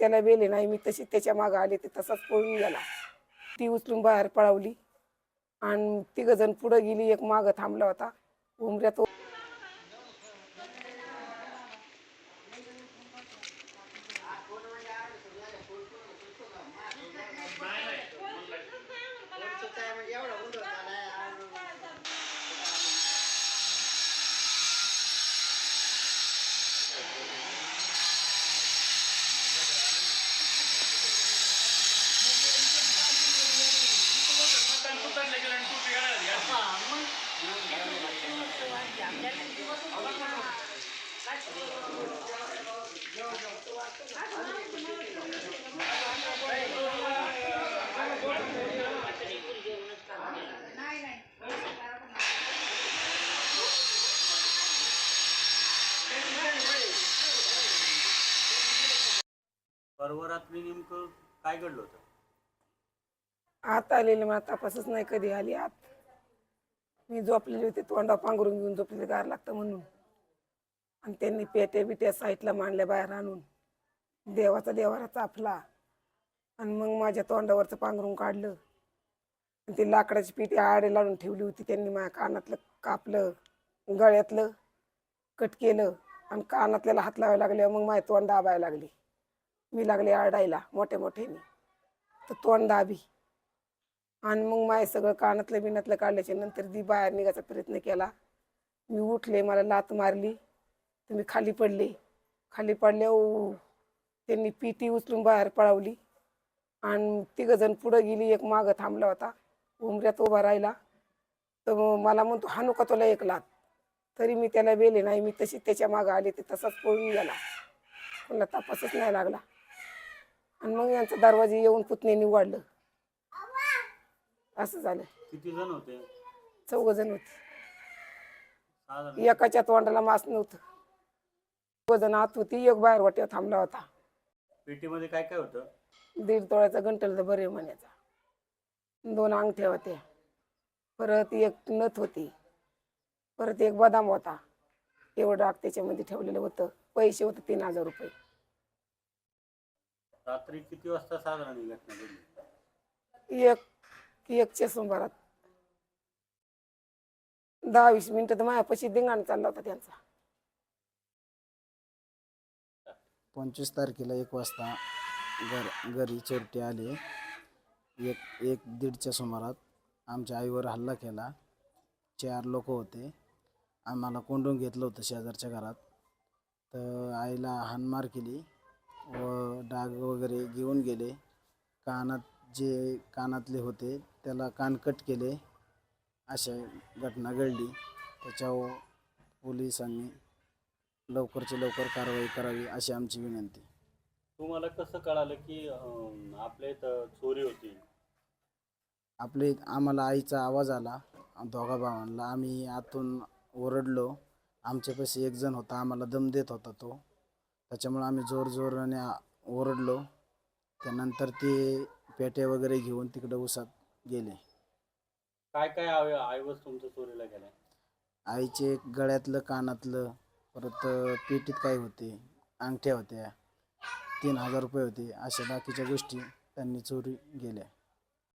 त्याला बेले नाही मी तशी त्याच्या मागं आले ते तसाच पळून गेला. ती उचलून बाहेर पळवली आणि तिघ जण पुढं गेली एक मागं थांबला होता. उमऱ्यात परवा रात्री नेमकं काय घडलं होतं? आत आलेली मला तपासच नाही कधी आली आत. मी झोपलेली होते तोंडा पांघरून घेऊन झोपलेले गार लागतं म्हणून. आणि त्यांनी पेट्या बिट्या साईडला मांडल्या बाहेर आणून. देवाचा देवारा चापला. आणि मग माझ्या तोंडावरचं पांघरून काढलं. आणि ती लाकडाची पिठी आडे लावून ठेवली होती त्यांनी माझ्या कानातलं कापलं गळ्यातलं कट केलं. आणि कानातल्याला हात लावायला लागले मग माझे तोंड दाबायला लागली. मी लागले आरडायला मोठ्या मोठ्याने. तर तोंड दाबी. आणि मग माय सगळं कानातलं बिनातलं काढल्याच्या नंतर ती बाहेर निघायचा प्रयत्न केला. मी उठले मला लात मारली तर मी खाली पडले. खाली पडल्या त्यांनी पिटी उचलून बाहेर पळवली. आणि तिघ जण पुढं गेली एक मागं थांबला होता. उमऱ्यात उभा राहिला. तर मग मला म्हणतो हा नका तुला एक लात. तरी मी त्याला वेले नाही मी तशी त्याच्या मागं आले ते तसाच पळून गेला. कोणाला तपासच नाही लागला. आणि मग यांचा दरवाजे येऊन पुतण्याने उघडलं असं झालं. किती जण होते? चौघ जण होते. एकाच्या तोंडाला मास नव्हतं. चौघ जण आत होती एक बाहेर वाट्यावर थांबला होता. पेटीमध्ये काय काय होतं? दीड तोळ्याचा गंटल बरे म्हणायचा. दोन अंगठ्या होत्या. परत एक नथ होती. परत एक बदाम होता. एवढं राग त्याच्यामध्ये ठेवलेलं होतं. पैसे होते तीन हजार रुपये. रात्री किती वाजता साधारण घटना घडली? की एकच्या सोमवारात दहा वीस मिनिटं तर मायापाशी दिंगाण चालला होता त्यांचा. पंचवीस तारखेला एक वाजता घर घरी चोरटे आले. एक एक दीडच्या सुमारात आमच्या आईवर हल्ला केला. चार लोक होते. आम्हाला कोंडून घेतलं होतं शेजारच्या घरात. तर आईला हाणमार केली व डाग वगैरे घेऊन गेले. कानात जे कानातले होते त्याला कानकट केले. अशा घटना घडली. त्याच्यावर पोलिसांनी लवकरची लवकर कारवाई करावी अशी आमची विनंती. तुम्हाला कसं कळालं की अं, आपल्या इथं चोरी होती? आपले आम्हाला आईचा आवाज आला दोघा भावांना. आम्ही आतून ओरडलो. आमच्यापाशी एक जण होता आम्हाला दम देत होता तो. त्याच्यामुळे आम्ही जोर जोराने आ- ओरडलो. त्यानंतर ते पेट्या वगैरे घेऊन तिकडे उसात गेले. काय काय आय आयवज तुमचं चोरीला गेलाय? आईचे गळ्यातलं कानातलं परत पेटीत काय होते अंगठ्या होत्या तीन हजार रुपये होते अशा बाकीच्या गोष्टी त्यांनी चोरी गेल्या